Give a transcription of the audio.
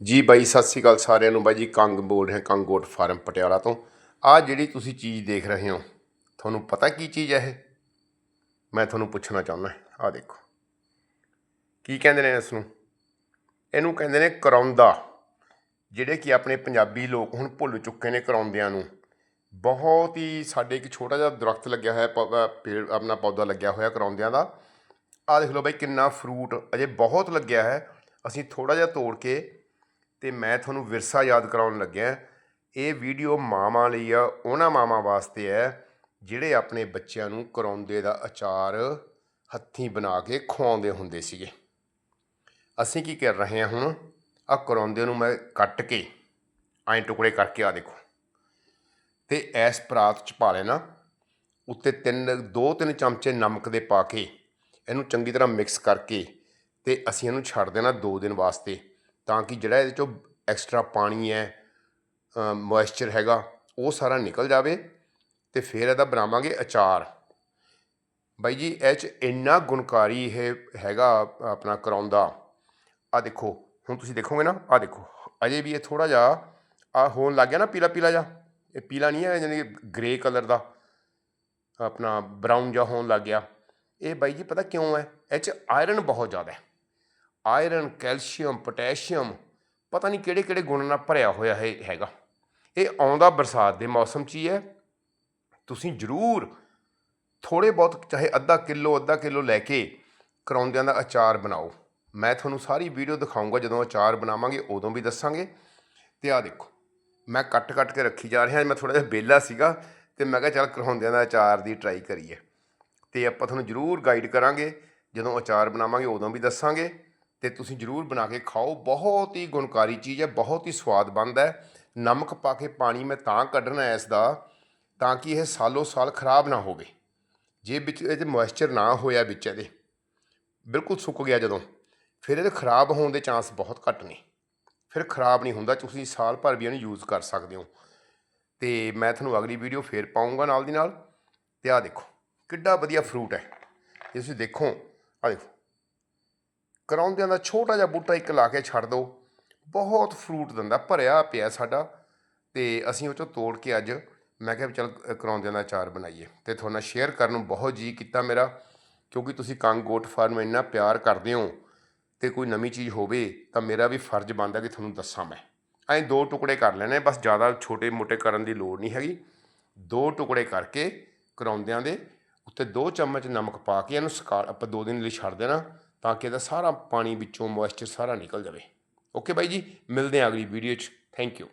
ਜੀ ਬਾਈ, ਸਤਿ ਸ੍ਰੀ ਅਕਾਲ ਸਾਰਿਆਂ ਨੂੰ। ਬਾਈ ਜੀ, ਕੰਗ ਬੋਲ ਰਿਹਾ ਕੰਗੋਟ ਫਾਰਮ ਪਟਿਆਲਾ ਤੋਂ। ਆ ਜਿਹੜੀ ਤੁਸੀਂ ਚੀਜ਼ ਦੇਖ ਰਹੇ ਹੋ, ਤੁਹਾਨੂੰ ਪਤਾ ਕੀ ਚੀਜ਼ ਹੈ ਇਹ? ਮੈਂ ਤੁਹਾਨੂੰ ਪੁੱਛਣਾ ਚਾਹੁੰਦਾ ਆ ਦੇਖੋ। ਕੀ ਕਹਿੰਦੇ ਨੇ ਇਸ ਨੂੰ ਇਹਨੂੰ ਕਹਿੰਦੇ ਨੇ ਕਰੌਂਦਾ ਜਿਹੜੇ ਕਿ ਆਪਣੇ ਪੰਜਾਬੀ ਲੋਕ ਹੁਣ ਭੁੱਲ ਚੁੱਕੇ ਨੇ ਕਰੌਂਦਿਆਂ ਨੂੰ। ਬਹੁਤ ਹੀ ਸਾਡੇ ਇੱਕ ਛੋਟਾ ਜਿਹਾ ਦਰਖਤ ਲੱਗਿਆ ਹੋਇਆ ਪੇੜ, ਆਪਣਾ ਪੌਦਾ ਲੱਗਿਆ ਹੋਇਆ ਕਰੌਂਦਿਆਂ ਦਾ। ਆ ਦੇਖ ਲਓ ਬਾਈ, ਕਿੰਨਾ ਫਰੂਟ ਅਜੇ ਬਹੁਤ ਲੱਗਿਆ ਹੈ। ਅਸੀਂ ਥੋੜਾ ਜਿਹਾ ਤੋੜ ਕੇ ਤੇ ਮੈਂ ਤੁਹਾਨੂੰ ਵਿਰਸਾ ਯਾਦ ਕਰਾਉਣ ਲੱਗਿਆ। ਇਹ ਵੀਡੀਓ ਮਾਵਾਂ ਲਈ ਆ, ਉਹਨਾਂ ਮਾਵਾਂ ਵਾਸਤੇ ਹੈ ਜਿਹੜੇ ਆਪਣੇ ਬੱਚਿਆਂ ਨੂੰ ਕਰੌਂਦੇ ਦਾ ਅਚਾਰ ਹੱਥੀਂ ਬਣਾ ਕੇ ਖਵਾਉਂਦੇ ਹੁੰਦੇ ਸੀਗੇ। ਅਸੀਂ ਕੀ ਕਰ ਰਹੇ ਹਾਂ ਹੁਣ? ਆ ਕਰੌਂਦੇ ਨੂੰ ਮੈਂ ਕੱਟ ਕੇ ਐਂ ਟੁਕੜੇ ਕਰਕੇ ਆ ਦੇਖੋ। ਤੇ ਐਸ ਪਰਾਤ ਚ ਪਾ ਲੈਣਾ। ਉੱਤੇ ਤਿੰਨ, ਦੋ, ਤਿੰਨ ਚਮਚੇ ਨਮਕ ਦੇ ਪਾ ਕੇ, ਇਹਨੂੰ ਚੰਗੀ ਤਰ੍ਹਾਂ ਮਿਕਸ ਕਰਕੇ ਤੇ ਅਸੀਂ ਇਹਨੂੰ ਛੱਡ ਦੇਣਾ 2 ਦਿਨ ਵਾਸਤੇ। ਤਾਂ ਕਿ ਜਿਹੜਾ ਇਹਦੇ ਚੋਂ ਐਕਸਟਰਾ ਪਾਣੀ ਹੈ ਮੋਇਸਚਰ ਹੈਗਾ, ਉਹ ਸਾਰਾ ਨਿਕਲ ਜਾਵੇ ਤੇ ਫਿਰ ਇਹਦਾ ਬਣਾਵਾਂਗੇ ਅਚਾਰ। ਬਾਈ ਜੀ, ਇਹ ਚ ਇੰਨਾ ਗੁਣਕਾਰੀ ਇਹ ਹੈਗਾ ਆਪਣਾ ਕਰਾਉਂਦਾ। ਆ ਦੇਖੋ, ਹੁਣ ਤੁਸੀਂ ਦੇਖੋਗੇ ਨਾ ਆ ਦੇਖੋ, ਅਜੇ ਵੀ ਇਹ ਥੋੜਾ ਜਿਹਾ ਆ ਹੋਣ ਲੱਗ ਗਿਆ ਨਾ ਪੀਲਾ ਪੀਲਾ ਜਿਹਾ। ਇਹ ਪੀਲਾ ਨਹੀਂ ਹੈ ਯਾਨੀ ਗ੍ਰੇ ਕਲਰ ਦਾ, ਆਪਣਾ ਬਰਾਊਨ ਜਿਹਾ ਹੋਣ ਲੱਗ ਗਿਆ। ਇਹ ਬਾਈ ਜੀ ਪਤਾ ਕਿਉਂ ਹੈ? ਇਹ ਚ ਆਇਰਨ ਬਹੁਤ ਜ਼ਿਆਦਾ ਹੈ। ਆਇਰਨ, ਕੈਲਸ਼ੀਅਮ, ਪੋਟਾਸ਼ੀਅਮ, ਪਤਾ ਨਹੀਂ ਕਿਹੜੇ ਕਿਹੜੇ ਗੁਣ ਨਾਲ ਭਰਿਆ ਹੋਇਆ ਹੈ, ਹੈਗਾ। ਇਹ ਆਉਂਦਾ ਬਰਸਾਤ ਦੇ ਮੌਸਮ 'ਚ ਹੀ ਹੈ। ਤੁਸੀਂ ਜ਼ਰੂਰ ਥੋੜੇ ਬਹੁਤ ਚਾਹੇ ਅੱਧਾ ਕਿਲੋ ਅੱਧਾ ਕਿਲੋ ਲੈ ਕੇ ਕਰੌਂਦਿਆਂ ਦਾ ਅਚਾਰ ਬਣਾਓ। ਮੈਂ ਤੁਹਾਨੂੰ ਸਾਰੀ ਵੀਡੀਓ ਦਿਖਾਉਂਗਾ ਜਦੋਂ ਅਚਾਰ ਬਣਾਵਾਂਗੇ, ਉਦੋਂ ਵੀ ਦੱਸਾਂਗੇ। ਤੇ ਆਹ ਦੇਖੋ, ਮੈਂ ਕੱਟ ਕੱਟ ਕੇ ਰੱਖੀ ਜਾ ਰਿਹਾ, ਮੈਂ ਥੋੜਾ ਜਿਹਾ ਬੇਲਾ ਸੀਗਾ ਤੇ ਮੈਂ ਕਿਹਾ ਚੱਲ ਕਰੌਂਦਿਆਂ ਦਾ ਅਚਾਰ ਦੀ ਟਰਾਈ ਕਰੀਏ। ਤੇ ਆਪਾਂ ਤੁਹਾਨੂੰ ਜ਼ਰੂਰ ਗਾਈਡ ਕਰਾਂਗੇ, ਜਦੋਂ ਅਚਾਰ ਬਣਾਵਾਂਗੇ, ਉਦੋਂ ਵੀ ਦੱਸਾਂਗੇ। ਤੇ ਤੁਸੀਂ ਜ਼ਰੂਰ ਬਣਾ ਕੇ ਖਾਓ। ਬਹੁਤ ਹੀ ਗੁਣਕਾਰੀ ਚੀਜ਼ ਹੈ, ਬਹੁਤ ਹੀ ਸਵਾਦ ਬਣਦਾ ਹੈ। ਨਮਕ ਪਾ ਕੇ ਪਾਣੀ ਮੈਂ ਤਾਂ ਕੱਢਣਾ ਹੈ ਇਸ ਦਾ, ਤਾਂ ਕਿ ਇਹ ਸਾਲੋ ਸਾਲ ਖਰਾਬ ਨਾ ਹੋਵੇ। ਜੇ ਵਿੱਚ ਇਹਦੇ ਮੋਇਸਚਰ ਨਾ ਹੋਇਆ ਵਿੱਚ ਇਹਦੇ, ਬਿਲਕੁਲ ਸੁੱਕ ਗਿਆ ਜਦੋਂ, ਫਿਰ ਇਹਦੇ ਖਰਾਬ ਹੋਣ ਦੇ ਚਾਂਸ ਬਹੁਤ ਘੱਟ ਨੇ। ਫਿਰ ਖਰਾਬ ਨਹੀਂ ਹੁੰਦਾ, ਤੁਸੀਂ ਸਾਲ ਭਰ ਵੀ ਇਹਨੂੰ ਯੂਜ਼ ਕਰ ਸਕਦੇ ਹੋ। ਤੇ ਮੈਂ ਤੁਹਾਨੂੰ ਅਗਲੀ ਵੀਡੀਓ ਫੇਰ ਪਾਉਂਗਾ ਨਾਲ ਦੀ ਨਾਲ। ਤੇ ਆਹ ਦੇਖੋ, ਕਿੱਡਾ ਵਧੀਆ ਫਰੂਟ ਹੈ। ਜੇ ਤੁਸੀਂ ਦੇਖੋ ਆ ਦੇਖੋ। ਕਰਾਉਂਦਿਆਂ ਦਾ ਛੋਟਾ ਜਿਹਾ ਬੂਟਾ ਇੱਕ ਲਾ ਕੇ ਛੱਡ ਦਿਓ। ਬਹੁਤ ਫਰੂਟ ਦਿੰਦਾ, ਭਰਿਆ ਪਿਆ ਸਾਡਾ। ਤੇ ਅਸੀਂ ਉਹ ਚੋਂ ਤੋੜ ਕੇ ਅੱਜ ਮੈਂ ਕਿਹਾ ਵੀ ਚੱਲ ਕਰੌਂਦਿਆਂ ਦਾ ਅਚਾਰ ਬਣਾਈਏ। ਤੇ ਤੁਹਾਡੇ ਨਾਲ ਸ਼ੇਅਰ ਕਰਨ ਨੂੰ ਬਹੁਤ ਜੀ ਕੀਤਾ ਮੇਰਾ, ਕਿਉਂਕਿ ਤੁਸੀਂ ਕੰਗ ਗੋਟ ਫਾਰਮ ਇੰਨਾ ਪਿਆਰ ਕਰਦੇ ਹੋ ਤੇ ਕੋਈ ਨਵੀਂ ਚੀਜ਼ ਹੋਵੇ ਤਾਂ ਮੇਰਾ ਵੀ ਫਰਜ਼ ਬਣਦਾ ਕਿ ਤੁਹਾਨੂੰ ਦੱਸਾਂ ਮੈਂ। ਐਂ ਦੋ ਟੁਕੜੇ ਕਰ ਲੈਣੇ, ਬਸ ਜ਼ਿਆਦਾ ਛੋਟੇ ਮੋਟੇ ਕਰਨ ਦੀ ਲੋੜ ਨਹੀਂ ਹੈਗੀ। ਦੋ ਟੁਕੜੇ ਕਰਕੇ ਕਰਾਉਂਦਿਆਂ ਦੇ ਉੱਤੇ ਦੋ ਚਮਚ ਨਮਕ ਪਾ ਕੇ ਇਹਨੂੰ ਸੁਕਾ ਆਪਾਂ ਦੋ ਦਿਨ ਲਈ ਛੱਡ ਦੇਣਾ। ਤਾਂ ਕਿ ਇਹਦਾ ਸਾਰਾ ਪਾਣੀ ਵਿੱਚੋਂ ਮੋਇਸਚਰ ਸਾਰਾ ਨਿਕਲ ਜਾਵੇ। ਓਕੇ ਬਾਈ ਜੀ, ਮਿਲਦੇ ਹਾਂ ਅਗਲੀ ਵੀਡੀਓ 'ਚ। Thank you